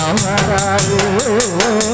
down.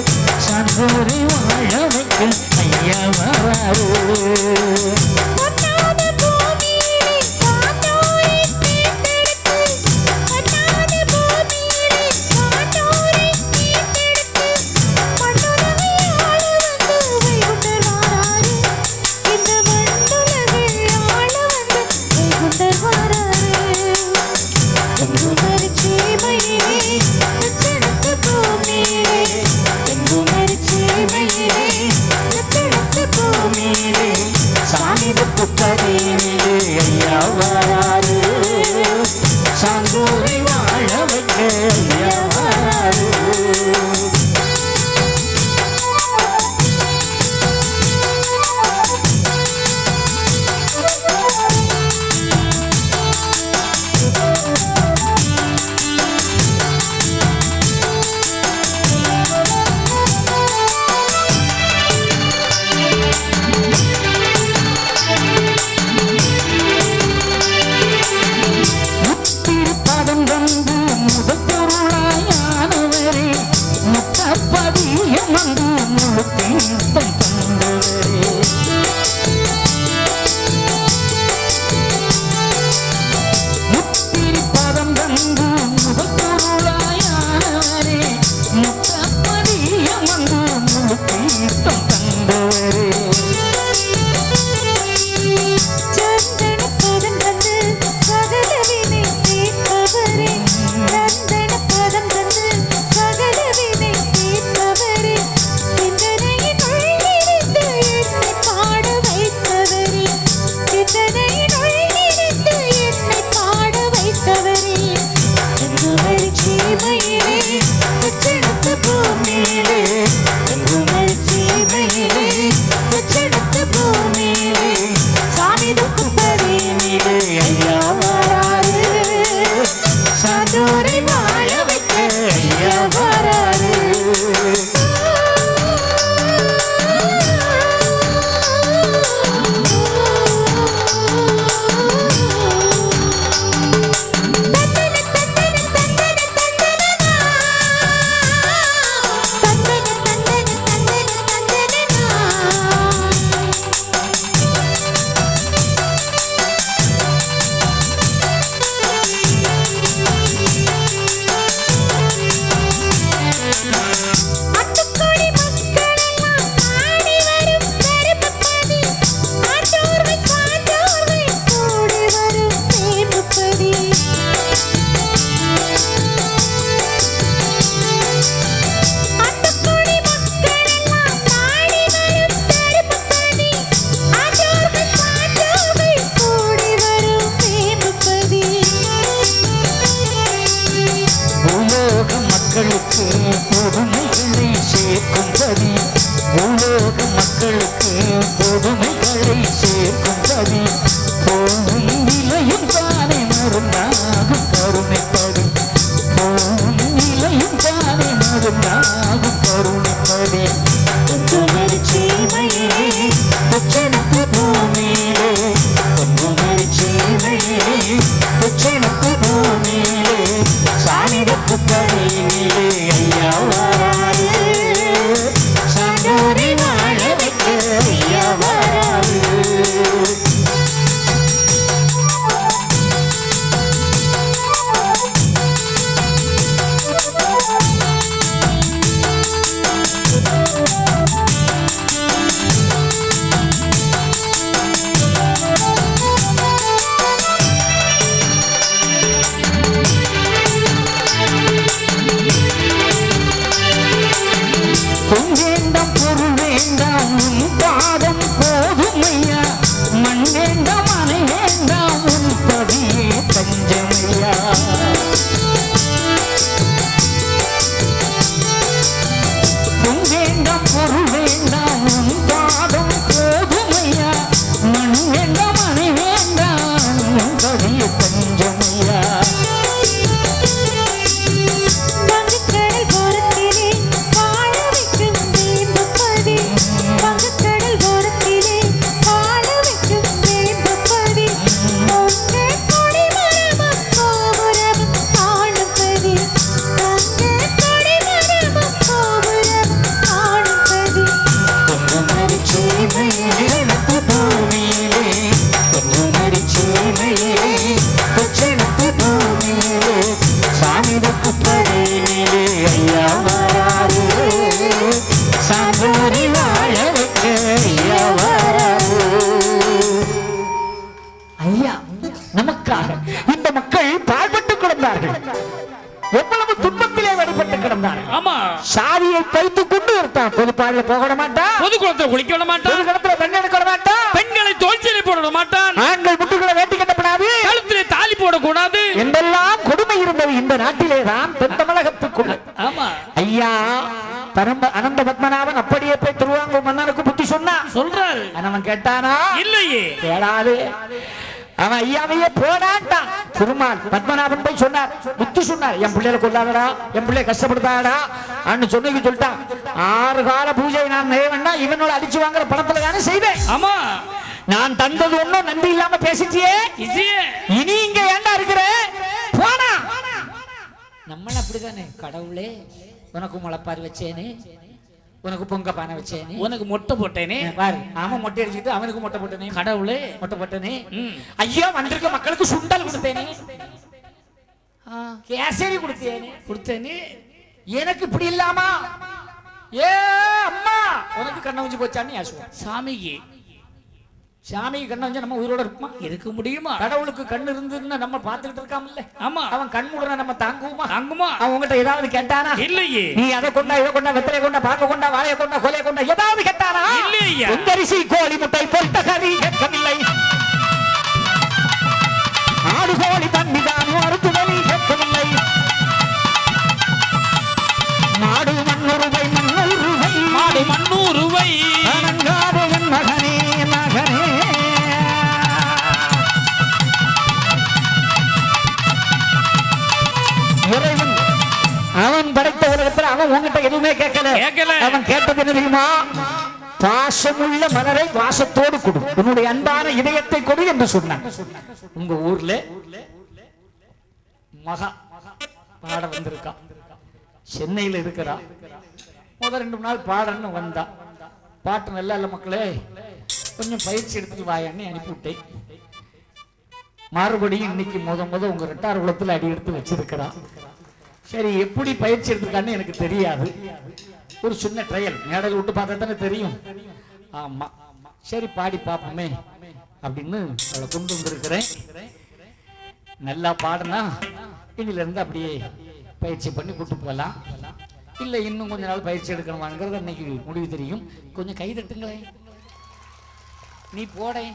தெய்வத்து கதையிலே ஐயாவா கிடந்தார்கள் ஆமா. சாதியை தைத்துக் கொண்டு பொதுப்பாடுல போக மாட்டான் பொது குளத்தை குளிக்க விட மாட்டான் பொது கடத்துல தண்ணி எடுக்க மாட்டான் பெண்களை தோல்சிலை போட மாட்டான் ஆண்கள் முட்டுகளை வேட்டி கட்டப்படாது. கழுத்திலே தாலி போடக்கூடாது. என்றெல்லாம் கொடுமை இருந்தது இந்த நாட்டிலே தான் தென் தமிழகத்துக்குள்ள ஆமா. ஐயா பரம்ப அனந்த பத்மநாபன் அப்படியே போய் திருவாங்கூர் மன்னனுக்கு புத்தி சொன்னான். சொல்றாரு. அவன் கேட்டானா? இல்லையே. கேளாது. அவன் ஐயாவையே போடான்ட்டான் திருமால் பத்மநாபன் போய் சொன்னார் புத்தி சொன்னார் என் பிள்ளைகளை கொல்லாதடா என் பிள்ளைய கஷ்டப்படுத்தாதடா அன்னு சொன்னது சொல்லிட்டான். ஆறு கால பூஜை நான் நேவன்னா இவனோட அடிச்சு வாங்குற பணத்துல தானே செய்வேன். ஆமா. நான் தந்தது ஒண்ணும் நன்றி இல்லாம பேசிட்டியே. இனி இங்க ஏண்டா இருக்கிற? போனா நம்மள அப்படிதானே கடவுளே உனக்கு முளைப்பாரி வச்சேனே. உனக்கு பொங்க பானை வச்சேனே. உனக்கு மொட்டை போட்டேனே. பாரு. அவன் மொட்டை அடிச்சுட்டு அவனுக்கு மொட்டை போட்டனே. கடவுளே. மொட்டை போட்டனே. ஐயா வந்திருக்க மக்களுக்கு சுண்டல் கொடுத்தேனே. கேசரி கொடுத்தேனே. கொடுத்தேனே. எனக்கு இப்படி இல்லாமா? ஏ அம்மா. உனக்கு கண்ண வச்சு போச்சான்னு சாமிக்கு. சாமிக்கு கண்ண வச்சா நம்ம உயிரோட இருக்குமா இருக்க முடியுமா? கடவுளுக்கு கண்ணு இருந்துன்னு நம்ம பார்த்துக்கிட்டு இருக்காமல்ல. ஆமா. அவன் கண் மூடனா நம்ம தாங்குவோமா? அங்குமா அவன் உங்ககிட்ட ஏதாவது கேட்டானா? இல்லையே. நீ அதை கொண்டா இதை கொண்டா வெத்தலை கொண்டா பாக்க கொண்டா வாழைய கொண்டா கொலைய கொண்டா ஏதாவது கேட்டானா? இல்லையா. பொங்கரிசி கோழி முட்டை பொட்ட கறி கேட்கவில்லை ஆடு கோழி தண்ணி தான் உலகத்துல அவன் உன்கிட்ட எதுவுமே கேட்கல. கேட்கல. அவன் கேட்டது என்ன தெரியுமா? பாசமுள்ள மலரை வாசத்தோடு கொடு. உன்னுடைய அன்பான இதயத்தை கொடு என்று சொன்னான். உங்க ஊர்ல மகா பாட வந்திருக்கா சென்னையில இருக்கிறா. முதல் ரெண்டு நாள் பாடன்னு வந்தா. பாட்டு நல்லா இல்ல மக்களே. கொஞ்சம் பயிற்சி எடுத்துட்டு வாயான்னு அனுப்பி விட்டேன். மறுபடியும் இன்னைக்கு முத முத உங்க ரெட்டார் குளத்துல அடி எடுத்து வச்சிருக்கிறா. சரி எப்படி பயிற்சி எடுத்திருக்கான்னு எனக்கு தெரியாது. ஒரு சின்ன ட்ரையல் மேடல் விட்டு பார்த்தா தானே தெரியும். ஆமா. சரி பாடி பார்ப்போமே அப்படின்னு அவளை கொண்டு வந்திருக்கிறேன். நல்லா பாடினா இன்னில இருந்து அப்படியே பயிற்சி பண்ணி கூட்டு போகலாம். இல்லை இன்னும் கொஞ்ச நாள் பயிற்சி எடுக்கணுமாங்கிறது அன்னைக்கு முடிவு தெரியும். கொஞ்சம் கை தட்டுங்களேன். நீ போடேன்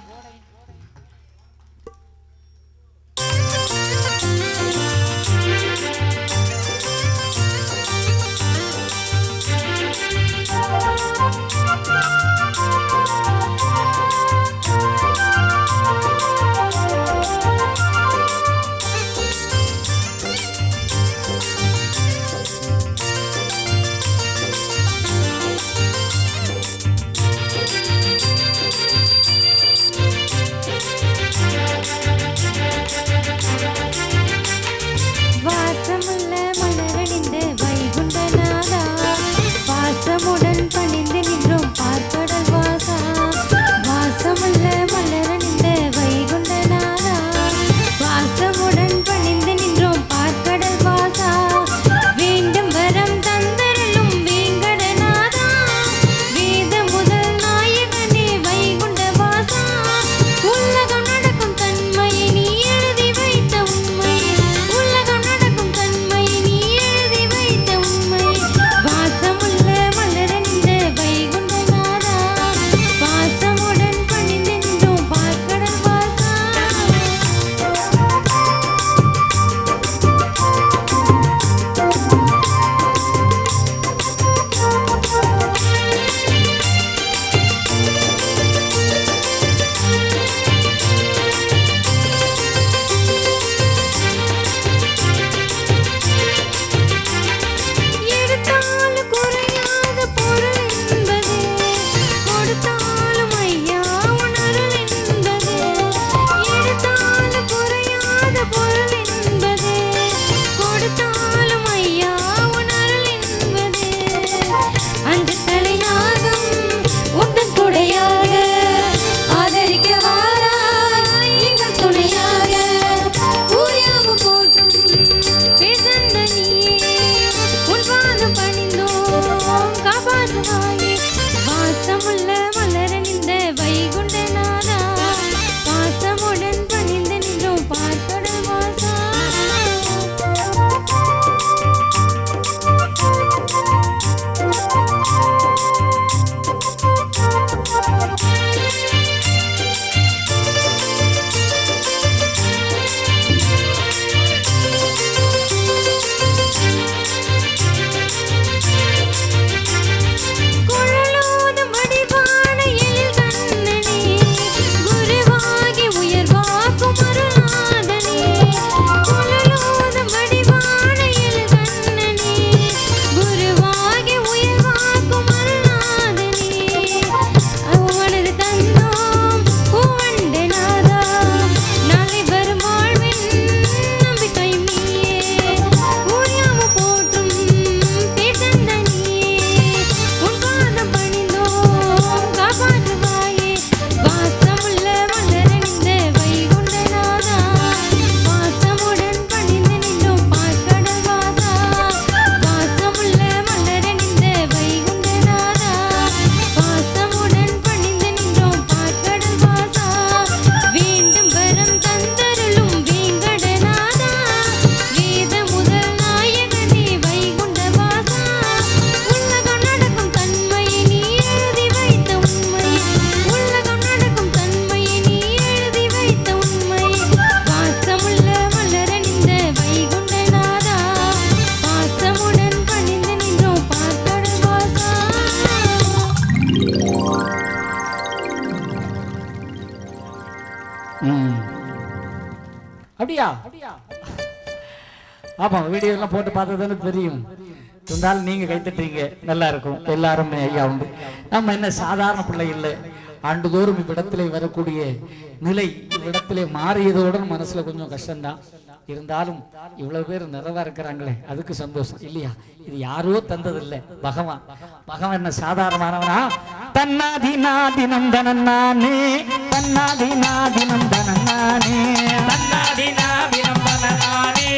அப்படியா? ஆமா வீடியோ எல்லாம் போட்டு பார்த்ததுன்னு தெரியும். இருந்தாலும் நீங்கள் கைத்தட்டுறீங்க நல்லா இருக்கும். எல்லாருமே ஐயா உண்டு. நம்ம என்ன சாதாரண பிள்ளை இல்லை. ஆண்டுதோறும் இவ்விடத்திலே வரக்கூடிய நிலை இவ்விடத்திலே மாறியதோட மனசுல கொஞ்சம் கஷ்டம்தான். இருந்தாலும் இவ்வளவு பேர் நிறைவா இருக்கிறாங்களே அதுக்கு சந்தோஷம். இல்லையா? இது யாரோ தந்ததில்லை. பகவான். பகவான் என்ன சாதாரணமானவனா? தன்னாதி நாதி நந்தனன் நானே தன்னாதி நாதி நந்தனன் நானே தன்னாதி நாதி நந்தனன் நானே